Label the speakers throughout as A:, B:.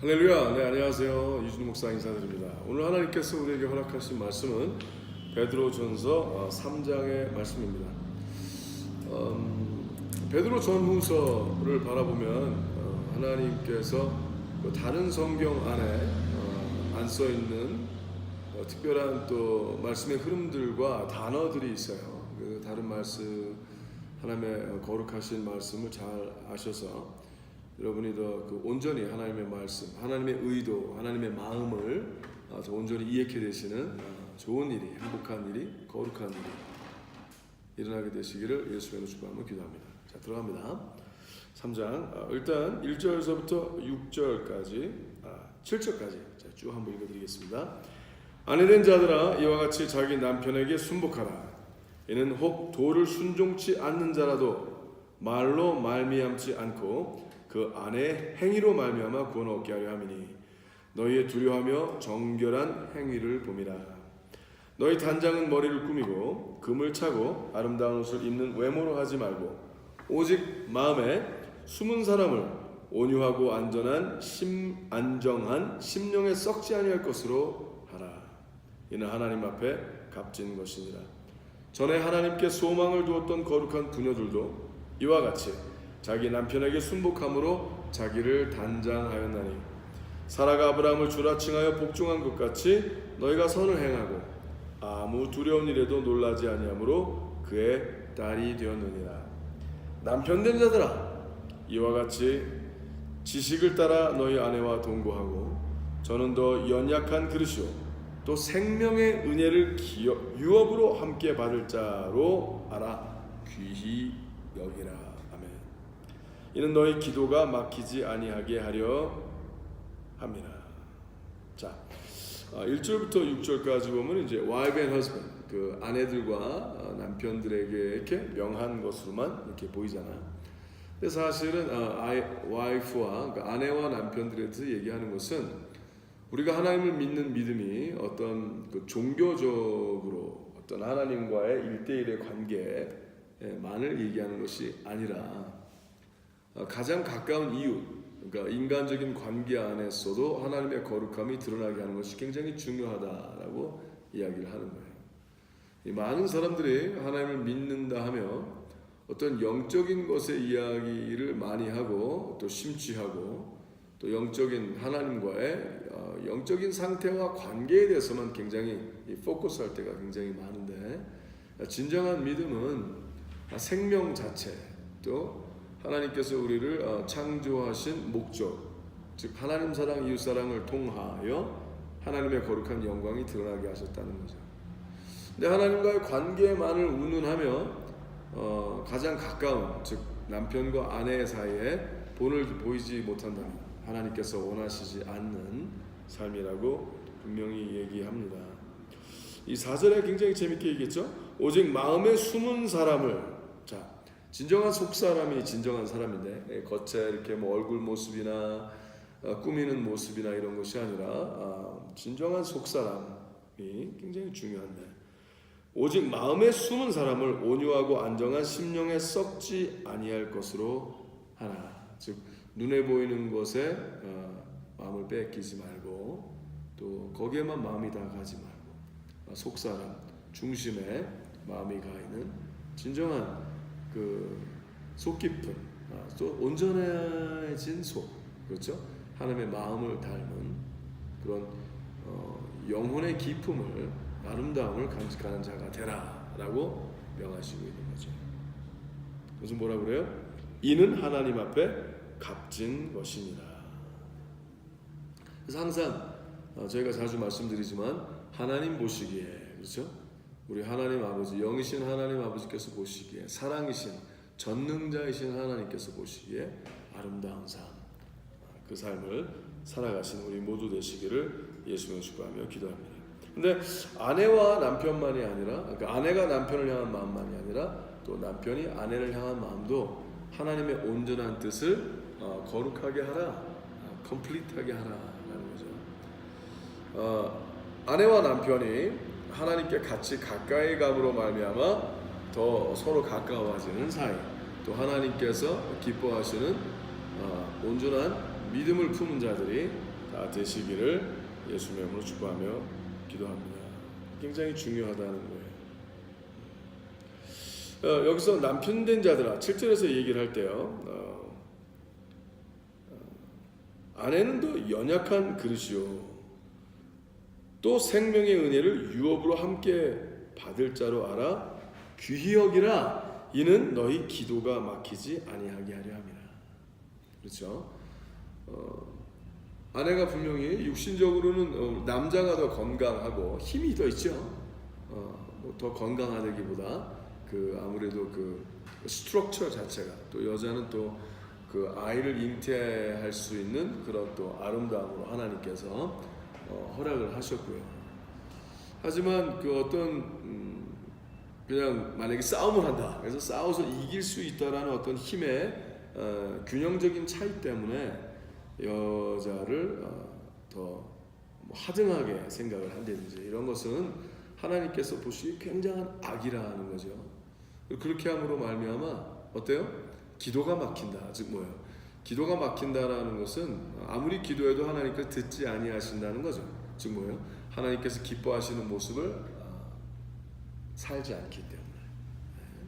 A: 할렐루야. 네, 안녕하세요. 이준우 목사 인사드립니다. 오늘 하나님께서 우리에게 허락하신 말씀은 베드로전서 3장의 말씀입니다. 음, 베드로 전후서를 바라보면 어, 하나님께서 그 다른 성경 안에 안 써 있는 어, 특별한 또 말씀의 흐름들과 단어들이 있어요. 그 다른 말씀 하나님의 거룩하신 말씀을 잘 아셔서 여러분이 더 그 온전히 하나님의 말씀, 하나님의 의도, 하나님의 마음을 어, 더 온전히 이해케 되시는 어, 좋은 일이, 행복한 일이, 거룩한 일이 일어나게 되시기를 예수님의 주님으로 기도합니다. 자 들어갑니다. 3장 일단 1절에서부터 6절까지 7절까지 쭉 한번 읽어드리겠습니다. 아내된 자들아 이와 같이 자기 남편에게 순복하라. 이는 혹 도를 순종치 않는 자라도 말로 말미암지 않고 그 아내의 행위로 말미암아 구원 얻게 하려 함이니 너희의 두려워하며 정결한 행위를 봄이라. 너희 단장은 머리를 꾸미고 금을 차고 아름다운 옷을 입는 외모로 하지 말고 오직 마음에 숨은 사람을 온유하고 안전한 심 안정한 심령에 썩지 아니할 것으로 하라. 이는 하나님 앞에 값진 것이니라. 전에 하나님께 소망을 두었던 거룩한 부녀들도 이와 같이 자기 남편에게 순복함으로 자기를 단장하였나니 사라가 아브라함을 주라 칭하여 복종한 것 같이 너희가 선을 행하고 아무 두려운 일에도 놀라지 아니하므로 그의 딸이 되었느니라. 남편 된 자들아 이와 같이 지식을 따라 너희 아내와 동거하고 저는 더 연약한 그릇이요 또 생명의 은혜를 기업, 유업으로 함께 받을 자로 알아 귀히 여기라 이는 너희 기도가 막히지 아니하게 하려 합니다 자 1절부터 6절까지 보면 이제 wife and husband 그 아내들과 어, 남편들에게 이렇게 명한 것으로만 이렇게 보이잖아요 근데 사실은 어, 와이프와 그러니까 아내와 남편들에 대해서 얘기하는 것은 우리가 하나님을 믿는 믿음이 어떤 그 종교적으로 어떤 하나님과의 일대일의 관계만을 얘기하는 것이 아니라 어, 가장 가까운 이웃, 그러니까 인간적인 관계 안에서도 하나님의 거룩함이 드러나게 하는 것이 굉장히 중요하다라고 이야기를 하는 거예요. 이 많은 사람들이 하나님을 믿는다 하면 어떤 영적인 것의 이야기를 많이 하고 또 심취하고 또 영적인 하나님과의 어, 영적인 상태와 관계에 대해서만 굉장히 포커스할 때가 굉장히 많은데 진정한 믿음은 생명 자체 또 하나님께서 우리를 어, 창조하신 목적 즉 하나님 사랑 이웃 사랑을 통하여 하나님의 거룩한 영광이 드러나게 하셨다는 거죠. 근데 하나님과의 관계만을 운운하며 어, 가장 가까운 즉 남편과 아내 사이에 본을 보이지 못한다면 하나님께서 원하시지 않는 삶이라고 분명히 얘기합니다. 이 사절에 굉장히 재밌게 얘기했죠. 오직 마음에 숨은 사람을 자 진정한 속 사람이 진정한 사람인데 예, 겉에 이렇게 뭐 얼굴 모습이나 어, 꾸미는 모습이나 이런 것이 아니라 아, 진정한 속 사람이 굉장히 중요한데 오직 마음에 숨은 사람을 온유하고 안정한 심령에 썩지 아니할 것으로 하나. 즉 눈에 보이는 것에 어, 마음을 뺏기지 말고 또 거기에만 마음이 다 가지 말고 어, 속 사람 중심에 마음이 가 있는 진정한 그 속 깊은 어, 또 온전해진 속 그렇죠 하나님의 마음을 닮은 그런 어, 영혼의 기품을 아름다움을 간직하는 자가 되라라고 명하시고 있는 거죠. 그래서 뭐라 그래요? 이는 하나님 앞에 값진 것입니다. 그래서 항상 어, 저희가 자주 말씀드리지만 하나님 보시기에 그렇죠? 우리 하나님 아버지 영이신 하나님 아버지께서 보시기에 사랑이신 전능자이신 하나님께서 보시기에 아름다운 삶, 그 삶을 살아가신 우리 모두 되시기를 예수님을 축복하며 기도합니다. 근데 아내와 남편만이 아니라 그러니까 아내가 남편을 향한 마음만이 아니라 또 남편이 아내를 향한 마음도 하나님의 온전한 뜻을 어, 거룩하게 하라, 어, 컴플리트하게 하라라는 거죠. 어, 아내와 남편이 하나님께 같이 가까이 감으로 말미암아 더 서로 가까워지는 사이, 또 하나님께서 기뻐하시는 어, 온전한 믿음을 품은 자들이 다 되시기를 예수님의 이름으로 축복하며 기도합니다. 굉장히 중요하다는 거예요. 어, 여기서 남편 된 자들아 7절에서 얘기를 할 때요. 어, 어, 아내는 더 연약한 그릇이요. 또 생명의 은혜를 유업으로 함께 받을 자로 알아 귀히 여기라 이는 너희 기도가 막히지 아니하게 하려 함이라. 그렇죠? 어, 아내가 분명히 육신적으로는 어, 남자가 더 건강하고 힘이 더 있죠. 어, 뭐 더 건강하다기보다 그 아무래도 그 스트럭처 자체가 또 여자는 또 그 아이를 잉태할 수 있는 그런 또 아름다움으로 하나님께서 어, 허락을 하셨고요. 하지만 그 어떤 음, 그냥 만약에 싸움을 한다. 그래서 싸워서 이길 수 있다라는 어떤 힘의 어, 균형적인 차이 때문에 여자를 어, 더 뭐 하등하게 생각을 한다든지 이런 것은 하나님께서 보시기 굉장한 악이라는 거죠. 그렇게 함으로 말미암아 어때요? 기도가 막힌다. 즉 뭐예요? 기도가 막힌다라는 것은 아무리 기도해도 하나님께서 듣지 아니하신다는 거죠. 즉 뭐예요? 하나님께서 기뻐하시는 모습을 어, 살지 않기 때문에. 네.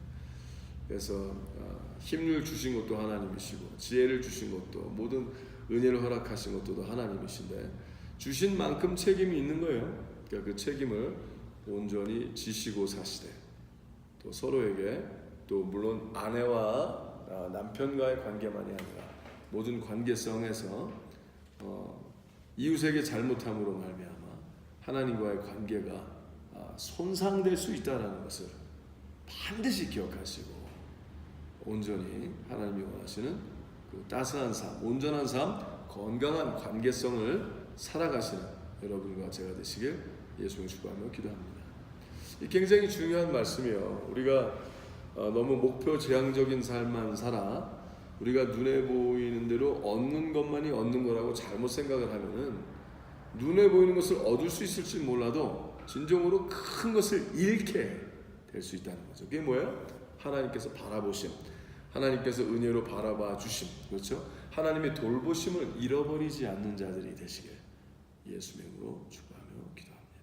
A: 그래서 어, 힘을 주신 것도 하나님이시고 지혜를 주신 것도 모든 은혜를 허락하신 것도 하나님이신데 주신 만큼 책임이 있는 거예요. 그러니까 그 책임을 온전히 지시고 사시되 또 서로에게 또 물론 아내와 아, 남편과의 관계만이 아니라 모든 관계성에서 어, 이웃에게 잘못함으로 말미암아 하나님과의 관계가 아, 손상될 수 있다라는 것을 반드시 기억하시고 온전히 하나님이 원하시는 그 따스한 삶, 온전한 삶, 건강한 관계성을 살아가시는 여러분과 제가 되시길 예수님 축복하며 기도합니다. 이 굉장히 중요한 말씀이요. 우리가 어, 너무 목표 지향적인 삶만 살아 우리가 눈에 보이는 대로 얻는 것만이 얻는 거라고 잘못 생각을 하면은 눈에 보이는 것을 얻을 수 있을지 몰라도 진정으로 큰 것을 잃게 될 수 있다는 거죠. 그게 뭐예요? 하나님께서 바라보심, 하나님께서 은혜로 바라봐 주심, 그렇죠? 하나님의 돌보심을 잃어버리지 않는 자들이 되시길 예수 님으로 축복하며 기도합니다.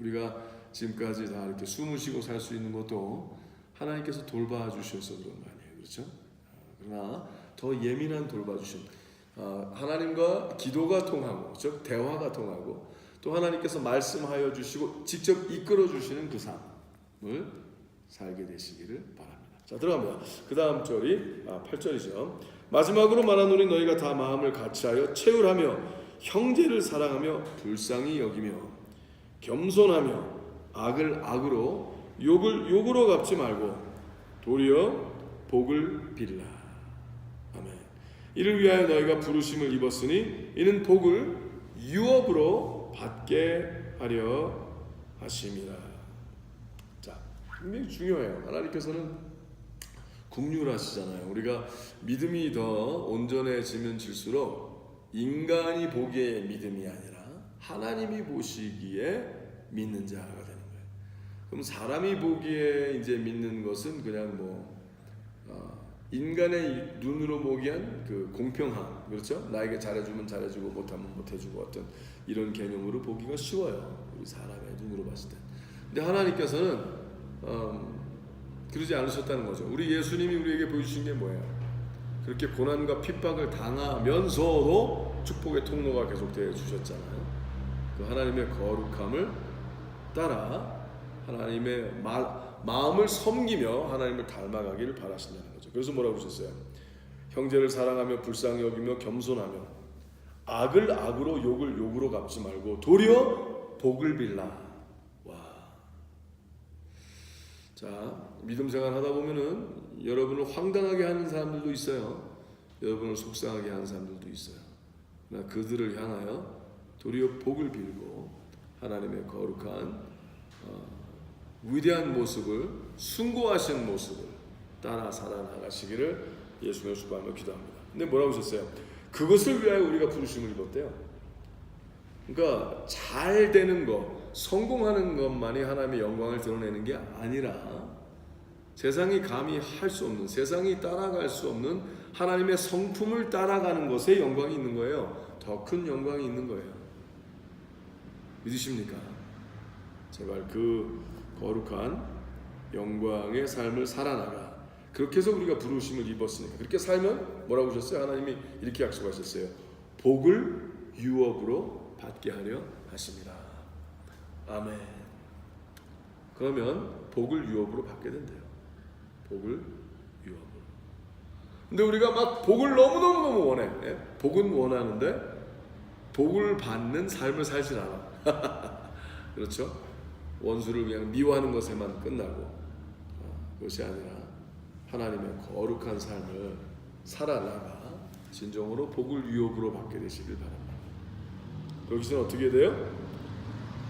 A: 우리가 지금까지 다 이렇게 숨을 쉬고 살 수 있는 것도 하나님께서 돌봐 주셔서 그런 거 아니에요, 그렇죠? 그러나 더 예민한 돌봐주심, 아, 하나님과 기도가 통하고, 즉 대화가 통하고, 또 하나님께서 말씀하여 주시고 직접 이끌어 주시는 그 삶을 살게 되시기를 바랍니다. 자 들어갑니다. 그 다음 절이 아, 8절이죠. 마지막으로 말하노니 너희가 다 마음을 같이하여 채울하며 형제를 사랑하며 불쌍히 여기며 겸손하며 악을 악으로 욕을 욕으로 갚지 말고 도리어 복을 빌라. 이를 위하여 너희가 부르심을 입었으니 이는 복을 유업으로 받게 하려 하심이라. 자, 굉장히 중요해요. 하나님께서는 국률하시잖아요. 우리가 믿음이 더 온전해지면 질수록 인간이 보기에 믿음이 아니라 하나님이 보시기에 믿는 자가 되는 거예요. 그럼 사람이 보기에 이제 믿는 것은 그냥 뭐 어, 인간의 눈으로 보기엔 그 공평함 그렇죠? 나에게 잘해주면 잘해주고 못하면 못해주고 어떤 이런 개념으로 보기가 쉬워요. 우리 사람의 눈으로 봤을 때. 근데 하나님께서는 음, 그러지 않으셨다는 거죠. 우리 예수님이 우리에게 보여주신 게 뭐예요? 그렇게 고난과 핍박을 당하면서도 축복의 통로가 계속되어 주셨잖아요. 그 하나님의 거룩함을 따라 하나님의 말, 마음을 섬기며 하나님을 닮아가기를 바라신다는 거 죠. 그래서 뭐라고 하셨어요? 형제를 사랑하며 불쌍히 여기며 겸손하며 악을 악으로 욕을 욕으로 갚지 말고 도리어 복을 빌라. 와. 자, 믿음 생활 하다 보면은 여러분을 황당하게 하는 사람들도 있어요. 여러분을 속상하게 하는 사람들도 있어요. 나 그들을 향하여 도리어 복을 빌고 하나님의 거룩한 어, 위대한 모습을 숭고하신 모습을 따라 살아나가시기를 예수님을 수고하며 기도합니다. 근데 뭐라고 하셨어요? 그것을 위하여 우리가 부르심을 입었대요. 그러니까 잘 되는 것, 성공하는 것만이 하나님의 영광을 드러내는 게 아니라 세상이 감히 할 수 없는, 세상이 따라갈 수 없는 하나님의 성품을 따라가는 것에 영광이 있는 거예요. 더 큰 영광이 있는 거예요. 믿으십니까? 제발 그 거룩한 영광의 삶을 살아나가. 그렇게 해서 우리가 부르심을 입었으니까. 그렇게 살면 뭐라고 하셨어요? 하나님이 이렇게 약속하셨어요. 복을 유업으로 받게 하려 하십니다. 아멘. 그러면 복을 유업으로 받게 된대요. 복을 유업으로. 근데 우리가 막 복을 너무너무너무 원해. 예? 복은 원하는데 복을 받는 삶을 살질 않아. 그렇죠? 원수를 그냥 미워하는 것에만 끝나고 어, 그것이 아니라 하나님의 거룩한 삶을 살아나가 진정으로 복을 유업으로 받게 되시길 바랍니다. 여기서는 어떻게 돼요?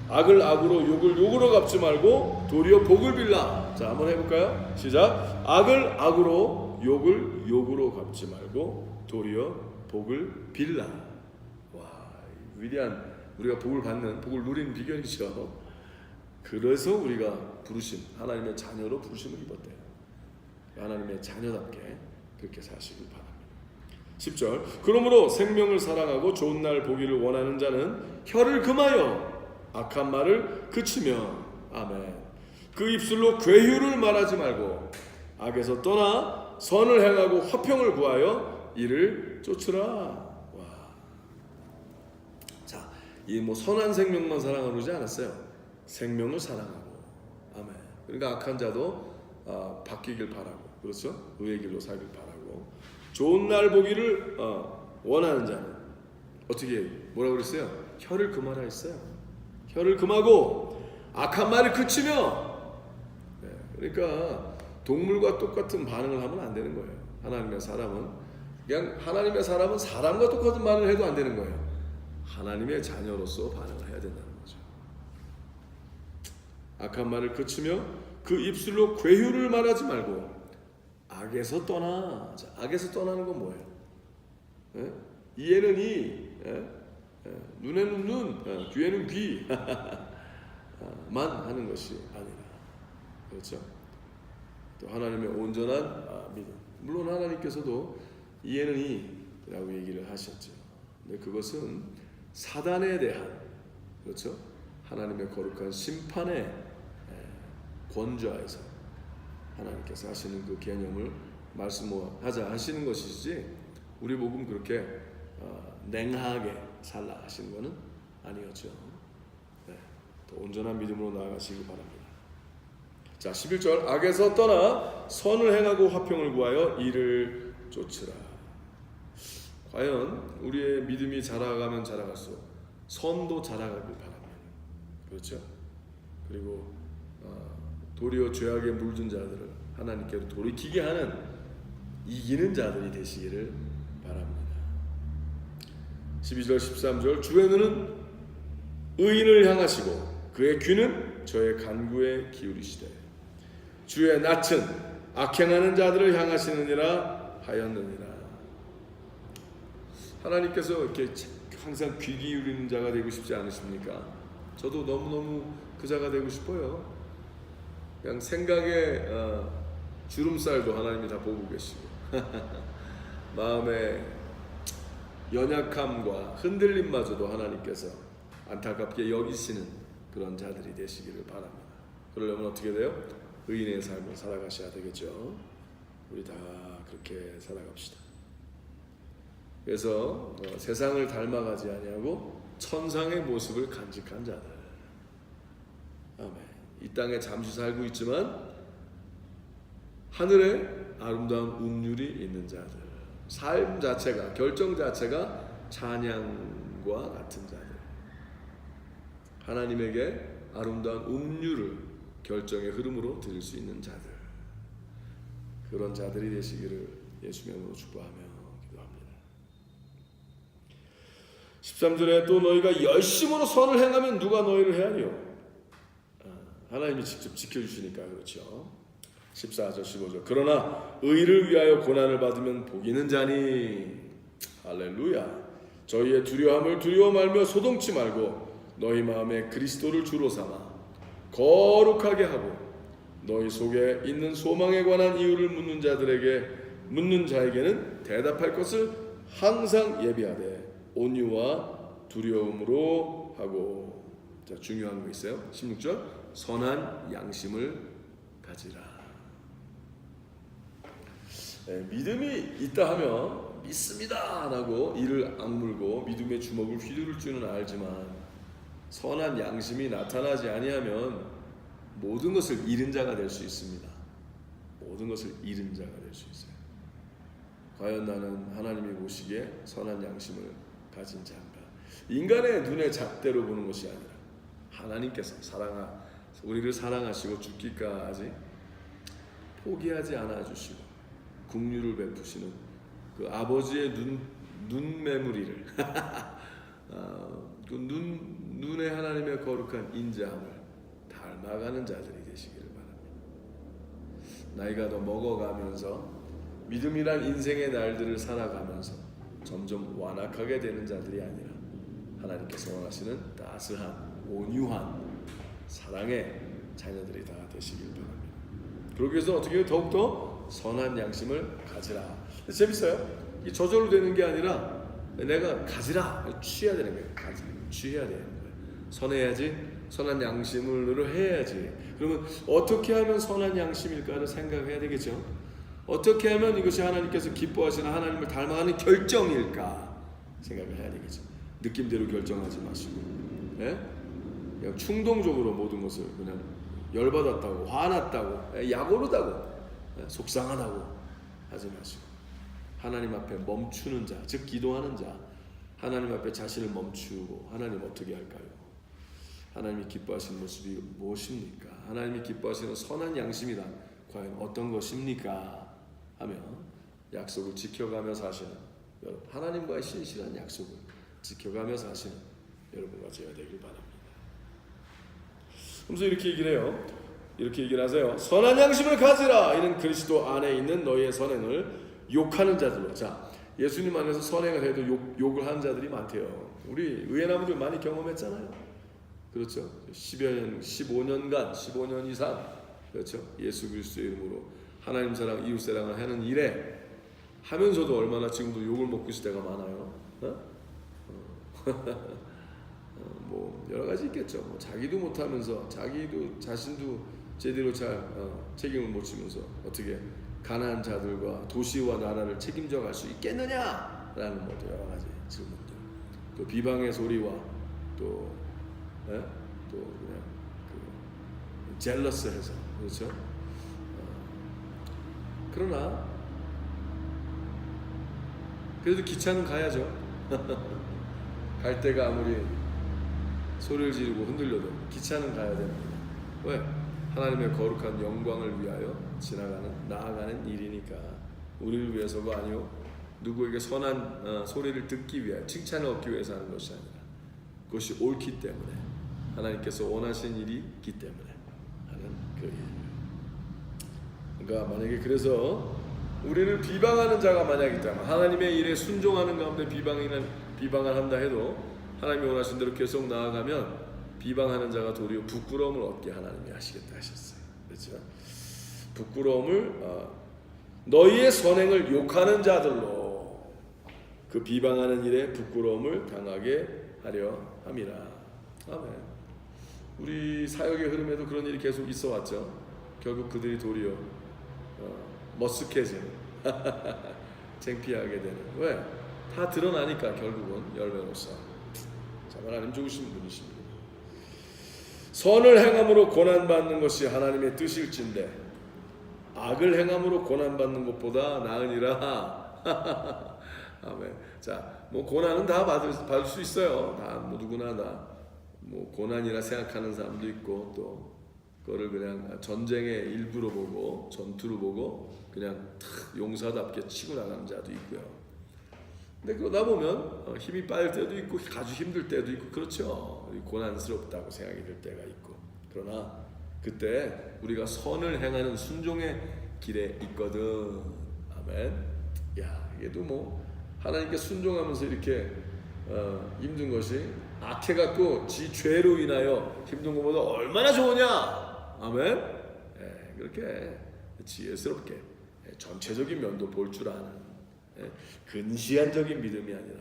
A: 악을 악으로 욕을 욕으로 갚지 말고 도리어 복을 빌라. 자, 한번 해볼까요? 시작. 악을 악으로 욕을 욕으로 갚지 말고 도리어 복을 빌라. 와, 위대한 우리가 복을 받는 복을 누리는 비결이죠. 그래서 우리가 부르심 하나님의 자녀로 부르심을 입었대요. 하나님의 자녀답게 그렇게 사시길 바랍니다. 10절 그러므로 생명을 사랑하고 좋은 날 보기를 원하는 자는 혀를 금하여 악한 말을 그치며 아멘 그 입술로 괴휴를 말하지 말고 악에서 떠나 선을 행하고 화평을 구하여 이를 쫓으라 와. 자, 이 뭐 선한 생명만 사랑하고 그러지 않았어요. 생명을 사랑하고 아멘. 그러니까 악한 자도 아, 바뀌길 바라고 그렇죠? 의의 길로 살길 바라고 좋은 날 보기를 어, 원하는 자는 어떻게 뭐라고 그랬어요? 혀를 금하라 했어요. 혀를 금하고 악한 말을 그치며 네, 그러니까 동물과 똑같은 반응을 하면 안 되는 거예요. 하나님의 사람은 그냥 하나님의 사람은 사람과 똑같은 반응을 해도 안 되는 거예요. 하나님의 자녀로서 반응을 해야 된다는 거죠. 악한 말을 그치며 그 입술로 괴휴를 말하지 말고 악에서 떠나. 자, 악에서 떠나는 건 뭐예요? 예? 이에는 이, 예? 예, 눈에는 눈, 예, 귀에는 귀만 하는 것이 아니라 그렇죠? 또 하나님의 온전한 아, 믿음. 물론 하나님께서도 이에는 이라고 얘기를 하셨죠. 근데 그것은 사단에 대한 그렇죠? 하나님의 거룩한 심판의 예, 권좌에서 하나님께서 하시는 그 개념을 말씀하자 하시는 것이지 우리 복음 그렇게 어, 냉하게 살라 하시는 것은 아니었죠. 네, 더 온전한 믿음으로 나아가시기 바랍니다. 자, 11절 악에서 떠나 선을 행하고 화평을 구하여 이를 쫓으라. 과연 우리의 믿음이 자라가면 자라갈수록 선도 자라가길 바랍니다. 그렇죠? 그리고 어, 도리어 죄악에 물든 자들을 하나님께로 돌이키게 하는 이기는 자들이 되시기를 바랍니다. 12절 13절 주의 눈은 의인을 향하시고 그의 귀는 저의 간구에 기울이시되 주의 낯은 악행하는 자들을 향하시느니라 하였느니라. 하나님께서 이렇게 항상 귀 기울이는 자가 되고 싶지 않으십니까? 저도 너무너무 그 자가 되고 싶어요. 그냥 생각에 어, 주름살도 하나님이 다 보고 계시고 마음의 연약함과 흔들림마저도 하나님께서 안타깝게 여기시는 그런 자들이 되시기를 바랍니다. 그러려면 어떻게 돼요? 의인의 삶을 살아가셔야 되겠죠. 우리 다 그렇게 살아갑시다. 그래서 어, 세상을 닮아가지 아니하고 천상의 모습을 간직한 자들. 아멘. 이 땅에 잠시 살고 있지만 하늘에 아름다운 운율이 있는 자들. 삶 자체가 결정 자체가 찬양과 같은 자들. 하나님에게 아름다운 음률을 결정의 흐름으로 드릴 수 있는 자들. 그런 자들이 되시기를 예수 명으로 축복하며 기도합니다. 13절에 또 너희가 열심으로 선을 행하면 누가 너희를 해하리요? 아, 하나님이 직접 지켜주시니까 그렇죠. 14절 15절. 그러나 의를 위하여 고난을 받으면 복이는 자니. 할렐루야. 저희의 두려움을 두려워 말며 소동치 말고 너희 마음에 그리스도를 주로 삼아 거룩하게 하고 너희 속에 있는 소망에 관한 이유를 묻는 자들에게 묻는 자에게는 대답할 것을 항상 예비하되 온유와 두려움으로 하고. 자 중요한 거 있어요. 16절 선한 양심을 가지라. 네, 믿음이 있다 하면 믿습니다 라고 이를 악물고 믿음의 주먹을 휘두를 줄은 알지만 선한 양심이 나타나지 아니하면 모든 것을 잃은 자가 될 수 있습니다. 모든 것을 잃은 자가 될 수 있어요. 과연 나는 하나님이 보시기에 선한 양심을 가진 자인가? 인간의 눈에 잣대로 보는 것이 아니라 하나님께서 사랑하 우리를 사랑하시고 죽기까지 포기하지 않아 주시고 국류를 베푸시는 그 아버지의 눈 눈매무리를 어, 그 눈 눈에 하나님의 거룩한 인자함을 닮아가는 자들이 되시기를 바랍니다. 나이가 더 먹어가면서 믿음이란 인생의 날들을 살아가면서 점점 완악하게 되는 자들이 아니라 하나님께서 원하시는 따스한 온유한 사랑의 자녀들이 다 되시길 바랍니다. 그러기 위해서 어떻게 더욱더 선한 양심을 가지라. 재밌어요. 이 저절로 되는 게 아니라 내가 가지라 취해야 되는 거예요. 가지 취해야 되는 거예요. 선해야지 선한 양심으로 해야지. 그러면 어떻게 하면 선한 양심일까를 생각해야 되겠죠. 어떻게 하면 이것이 하나님께서 기뻐하시는 하나님을 닮아가는 결정일까 생각을 해야 되겠죠. 느낌대로 결정하지 마시고, 예? 그냥 충동적으로 모든 것을 그냥 열받았다고, 화났다고, 예, 약오르다고, 예, 속상하다고 하지 마시고 하나님 앞에 멈추는 자, 즉 기도하는 자, 하나님 앞에 자신을 멈추고 하나님 어떻게 할까요? 하나님이 기뻐하시는 모습이 무엇입니까? 하나님이 기뻐하시는 선한 양심이란 과연 어떤 것입니까? 하면 약속을 지켜가며 사시는 여러분 하나님과의 신실한 약속을 지켜가며 사시는 여러분과 제가 되길 바랍니다. 그래서 이렇게 얘기를 해요. 이렇게 얘기를 하세요. 선한 양심을 가지라. 이는 그리스도 안에 있는 너희의 선행을 욕하는 자들로. 자, 예수님 안에서 선행을 해도 욕, 욕을 하는 자들이 많대요. 우리 의회나무들 많이 경험했잖아요. 그렇죠. 10여 년, 15년간, 15년 이상 그렇죠. 예수 그리스도의 이름으로 하나님 사랑, 이웃 사랑을 하는 일에 하면서도 얼마나 지금도 욕을 먹고 있을 때가 많아요. 어? 어. 뭐 여러 가지 있겠죠. 뭐 자기도 못하면서 자기도 자신도 제대로 잘 어, 책임을 못 지면서 어떻게 가난한 자들과 도시와 나라를 책임져 갈 수 있겠느냐라는 뭐 여러 가지 질문들. 또 비방의 소리와 또 예? 또 그냥 그 젤러스해서 그렇죠. 어, 그러나 그래도 기차는 가야죠. 갈 때가 아무리 소리를 지르고 흔들려도 기차는 가야 됩니다. 왜? 하나님의 거룩한 영광을 위하여 지나가는 나아가는 일이니까 우리를 위해서가 아니요 누구에게 선한 어, 소리를 듣기 위하여 칭찬을 얻기 위해서 하는 것이 아니라 그것이 옳기 때문에 하나님께서 원하신 일이 있기 때문에 하는 그 일. 그러니까 만약에 그래서 우리를 비방하는 자가 만약 있다면 하나님의 일에 순종하는 가운데 비방이는 비방을 한다 해도 하나님이 원하신 대로 계속 나아가면 비방하는 자가 도리어 부끄러움을 얻게 하나님이 하시겠다 하셨어요. 그렇죠? 부끄러움을 어, 너희의 선행을 욕하는 자들로 그 비방하는 일에 부끄러움을 당하게 하려 함이라. 아멘. 우리 사역의 흐름에도 그런 일이 계속 있어 왔죠. 결국 그들이 도리어 어, 머쓱해지는 창피하게 되는 왜? 다 드러나니까 결국은 열매로서 참 하나님 좋으신 분이십니다. 선을 행함으로 고난 받는 것이 하나님의 뜻일진데 악을 행함으로 고난 받는 것보다 나으니라. 아멘. 자, 뭐 고난은 다 받을 받을 수 있어요. 다뭐 누구나 다 뭐 고난이라 생각하는 사람도 있고 또 그거를 그냥 전쟁의 일부로 보고 전투로 보고 그냥 탁 용사답게 치고 나가는 자도 있고요. 근데 그러다 보면 어, 힘이 빠질 때도 있고 아주 힘들 때도 있고 그렇죠. 고난스럽다고 생각이 들 때가 있고 그러나 그때 우리가 선을 행하는 순종의 길에 있거든. 아멘. 야 이게도 뭐 하나님께 순종하면서 이렇게 어, 힘든 것이 악해갖고 지 죄로 인하여 힘든 것보다 얼마나 좋으냐. 아멘. 예, 그렇게 지혜스럽게 전체적인 면도 볼 줄 아는 예, 근시안적인 믿음이 아니라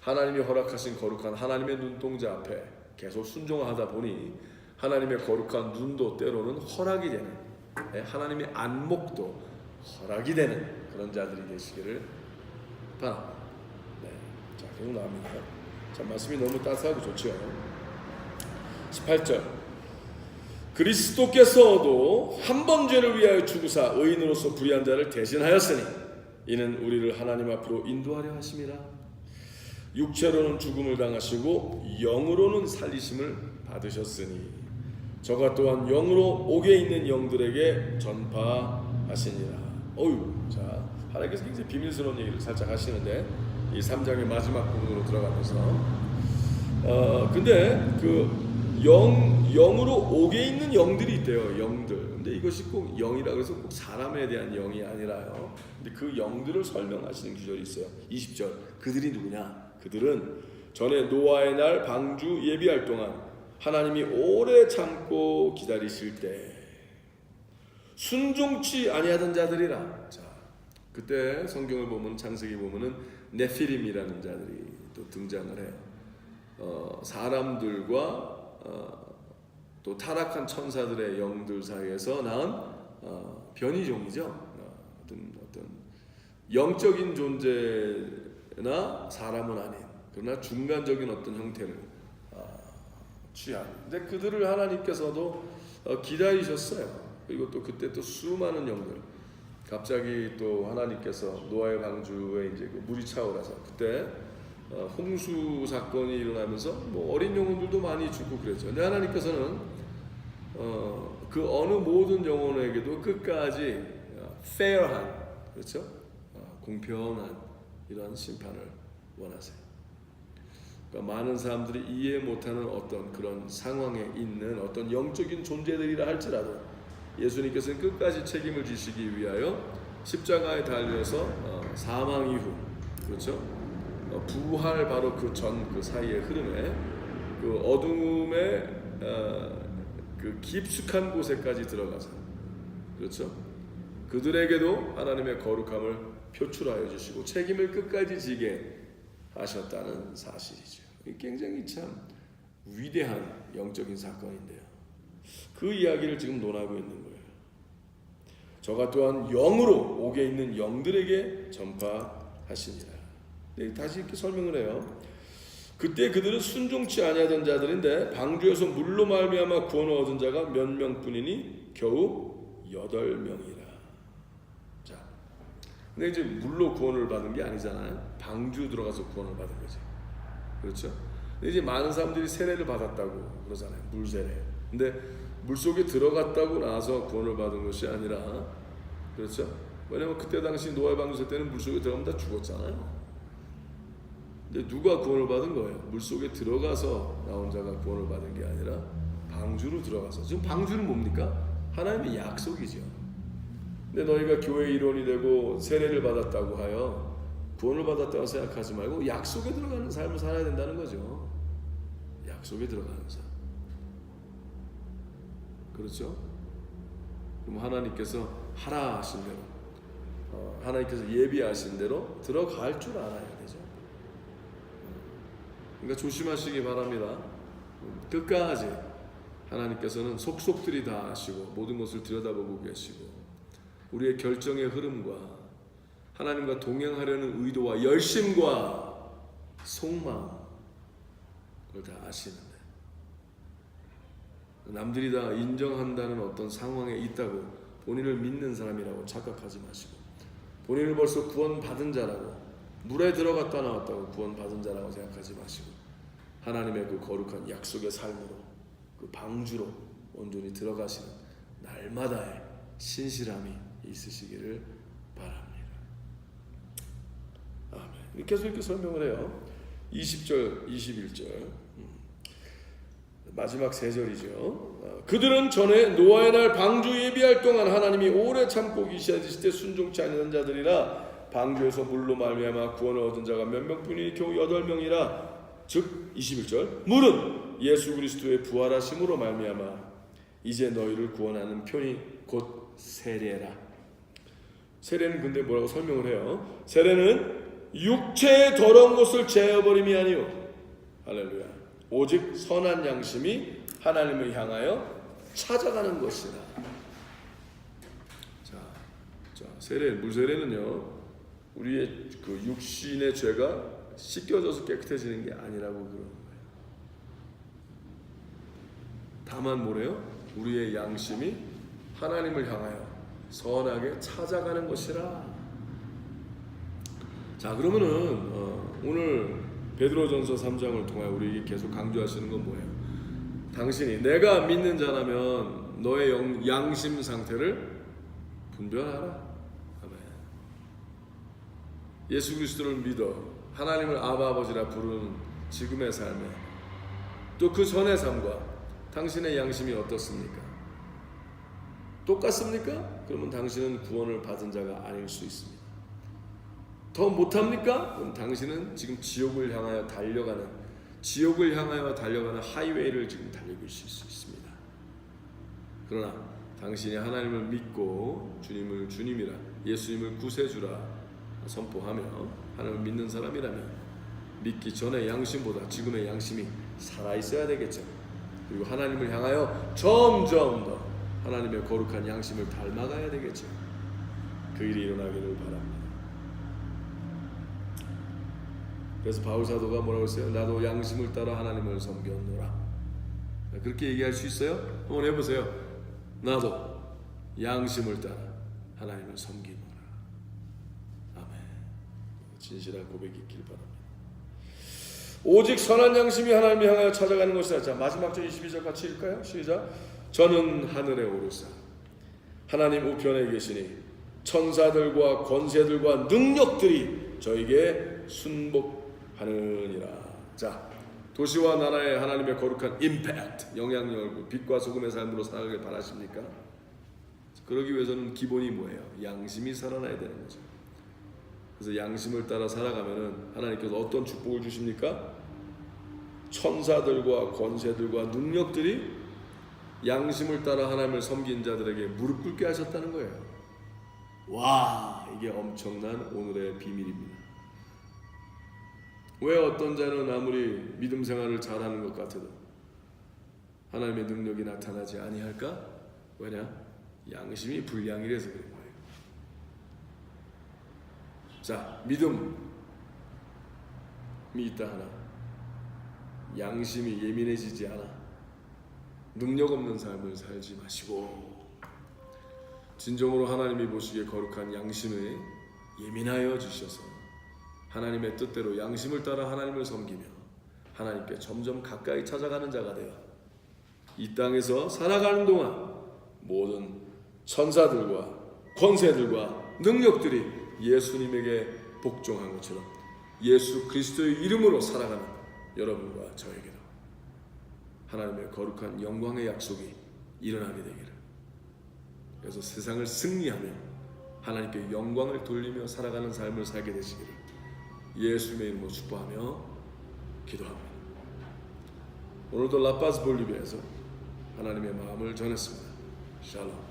A: 하나님이 허락하신 거룩한 하나님의 눈동자 앞에 계속 순종하다 보니 하나님의 거룩한 눈도 때로는 허락이 되는 예, 하나님의 안목도 허락이 되는 그런 자들이 되시기를 바랍니다. 네, 자 계속 나옵니다. 자 말씀이 너무 따스하고 좋죠. 18절 그리스도께서도 한 번 죄를 위하여 죽으사 의인으로서 불의한 자를 대신하였으니 이는 우리를 하나님 앞으로 인도하려 하심이라. 육체로는 죽음을 당하시고 영으로는 살리심을 받으셨으니 저가 또한 영으로 옥에 있는 영들에게 전파하시니라. 어유 자 하나님께서 굉장히 비밀스러운 얘기를 살짝 하시는데 이 3장의 마지막 부분으로 들어가면서. 어 근데 그 영, 영으로 옥에 있는 영들이 있대요. 영들. 근데 이것이 꼭 영이라 그래서 꼭 사람에 대한 영이 아니라요. 근데 그 영들을 설명하시는 구절이 있어요. 20절. 그들이 누구냐? 그들은 전에 노아의 날 방주 예비할 동안 하나님이 오래 참고 기다리실 때 순종치 아니하던 자들이라. 자, 그때 성경을 보면 창세기 보면은 네피림이라는 자들이 또 등장을 해요. 어, 사람들과 어, 또 타락한 천사들의 영들 사이에서 낳은 어, 변이종이죠. 어, 어떤 어떤 영적인 존재나 사람은 아닌 그러나 중간적인 어떤 형태를 어, 취한. 근데 그들을 하나님께서도 어, 기다리셨어요. 그리고 또 그때 또 수많은 영들. 갑자기 또 하나님께서 노아의 방주에 이제 그 물이 차오라서 그때 어, 홍수 사건이 일어나면서 뭐 어린 영혼들도 많이 죽고 그랬죠. 근데 하나님께서는 어, 그 어느 모든 영혼에게도 끝까지 어, fair한 그렇죠? 어, 공평한 이러한 심판을 원하세요. 그러니까 많은 사람들이 이해 못하는 어떤 그런 상황에 있는 어떤 영적인 존재들이라 할지라도 예수님께서는 끝까지 책임을 지시기 위하여 십자가에 달려서 어, 사망 이후 그렇죠? 어, 부활 바로 그전그 사이의 흐름에 그 어둠의 어, 그 깊숙한 곳에까지 들어가서 그렇죠? 그들에게도 하나님의 거룩함을 표출하여 주시고 책임을 끝까지 지게 하셨다는 사실이죠. 이 굉장히 참 위대한 영적인 사건인데요. 그 이야기를 지금 논하고 있는 거예요. 저가 또한 영으로 옥에 있는 영들에게 전파하시니라. 네, 다시 이렇게 설명을 해요. 그때 그들은 순종치 아니하던 자들인데 방주에서 물로 말미암아 구원을 얻은 자가 몇 명뿐이니 겨우 여덟 명이라. 자, 근데 이제 물로 구원을 받은 게 아니잖아요. 방주 들어가서 구원을 받은 거지. 그렇죠? 근데 이제 많은 사람들이 세례를 받았다고 그러잖아요. 물 세례. 근데 물 속에 들어갔다고 나서 구원을 받은 것이 아니라 그렇죠? 왜냐면 그때 당시 노아의 방주 때는 물 속에 들어가면 다 죽었잖아요. 근데 누가 구원을 받은 거예요? 물 속에 들어가서 나온 자가 구원을 받은 게 아니라 방주로 들어가서 지금 방주는 뭡니까? 하나님의 약속이죠. 근데 너희가 교회 일원이 되고 세례를 받았다고 하여 구원을 받았다고 생각하지 말고 약속에 들어가는 삶을 살아야 된다는 거죠. 약속에 들어가는 삶. 그렇죠? 그럼 하나님께서 하라 하신 대로, 어, 하나님께서 예비하신 대로 들어갈 줄 알아야 되죠. 그러니까 조심하시기 바랍니다. 끝까지 하나님께서는 속속들이 다 아시고 모든 것을 들여다보고 계시고 우리의 결정의 흐름과 하나님과 동행하려는 의도와 열심과 속마음 그걸 다 아시는데 남들이 다 인정한다는 어떤 상황에 있다고 본인을 믿는 사람이라고 착각하지 마시고 본인을 벌써 구원받은 자라고 물에 들어갔다 나왔다고 구원받은 자라고 생각하지 마시고 하나님의 그 거룩한 약속의 삶으로 그 방주로 온전히 들어가시는 날마다의 신실함이 있으시기를 바랍니다. 아멘. 계속 이렇게 설명을 해요. 20절, 21절. 음. 마지막 세 절이죠. 어, 그들은 전에 노아의 날 방주 예비할 동안 하나님이 오래 참고 계시하실 때 순종치 않는 자들이라 방주에서 물로 말미암아 구원을 얻은 자가 몇 명뿐이니 겨우 여덟 명이라 즉 21절 물은 예수 그리스도의 부활하심으로 말미암아 이제 너희를 구원하는 편이 곧 세례라 세례는 근데 뭐라고 설명을 해요? 세례는 육체의 더러운 것을 제어버림이 아니요. 할렐루야. 오직 선한 양심이 하나님을 향하여 찾아가는 것이라. 자, 자 세례 물세례는요. 우리의 그 육신의 죄가 씻겨져서 깨끗해지는 게 아니라고 그러는 거예요. 다만 뭐래요? 우리의 양심이 하나님을 향하여 선하게 찾아가는 것이라. 자 그러면은 어, 오늘 베드로전서 3장을 통하여 우리에게 계속 강조하시는 건 뭐예요? 당신이 내가 믿는 자라면 너의 영, 양심 상태를 분별하라. 예수 그리스도를 믿어 하나님을 아바 아버지라 부르는 지금의 삶에 또 그 전의 삶과 당신의 양심이 어떻습니까? 똑같습니까? 그러면 당신은 구원을 받은 자가 아닐 수 있습니다. 더 못합니까? 그럼 당신은 지금 지옥을 향하여 달려가는 지옥을 향하여 달려가는 하이웨이를 지금 달리고 있을 수 있습니다. 그러나 당신이 하나님을 믿고 주님을 주님이라 예수님을 구세주라 선포하며 하나님을 믿는 사람이라면 믿기 전에 양심보다 지금의 양심이 살아 있어야 되겠죠. 그리고 하나님을 향하여 점점 더 하나님의 거룩한 양심을 닮아가야 되겠죠. 그 일이 일어나기를 바랍니다. 그래서 바울 사도가 뭐라고 했어요? 나도 양심을 따라 하나님을 섬겼노라. 그렇게 얘기할 수 있어요? 한번 해보세요. 나도 양심을 따라 하나님을. 아멘. 진실한 고백이 있길 바랍니다. 오직 선한 양심이 하나님을 향하여 찾아가는 것이다. 자 마지막 절 22절 같이 읽을까요? 시작. 저는 하늘에 오르사 하나님 우편에 계시니 천사들과 권세들과 능력들이 저에게 순복하느니라. 자 도시와 나라의 하나님의 거룩한 임팩트 영향력을 빛과 소금의 삶으로 살아가길 바라십니까? 그러기 위해서는 기본이 뭐예요? 양심이 살아나야 되는 거죠. 그래서 양심을 따라 살아가면은 하나님께서 어떤 축복을 주십니까? 천사들과 권세들과 능력들이 양심을 따라 하나님을 섬긴 자들에게 무릎 꿇게 하셨다는 거예요. 와, 이게 엄청난 오늘의 비밀입니다. 왜 어떤 자는 아무리 믿음 생활을 잘하는 것 같아도 하나님의 능력이 나타나지 아니할까? 왜냐? 양심이 불량이라서 거예요. 자, 믿음이 있다 하나? 양심이 예민해지지 않아? 능력 없는 삶을 살지 마시고 진정으로 하나님이 보시기에 거룩한 양심에 예민하여 주셔서 하나님의 뜻대로 양심을 따라 하나님을 섬기며 하나님께 점점 가까이 찾아가는 자가 되어 이 땅에서 살아가는 동안 모든 천사들과 권세들과 능력들이 예수님에게 복종한 것처럼 예수 그리스도의 이름으로 살아가는 여러분과 저에게도 하나님의 거룩한 영광의 약속이 일어나게 되기를. 그래서 세상을 승리하며 하나님께 영광을 돌리며 살아가는 삶을 살게 되시기를 예수님의 이름으로 축복하며 기도합니다. 오늘도 라파스 볼리비아에서 하나님의 마음을 전했습니다. 샬롬.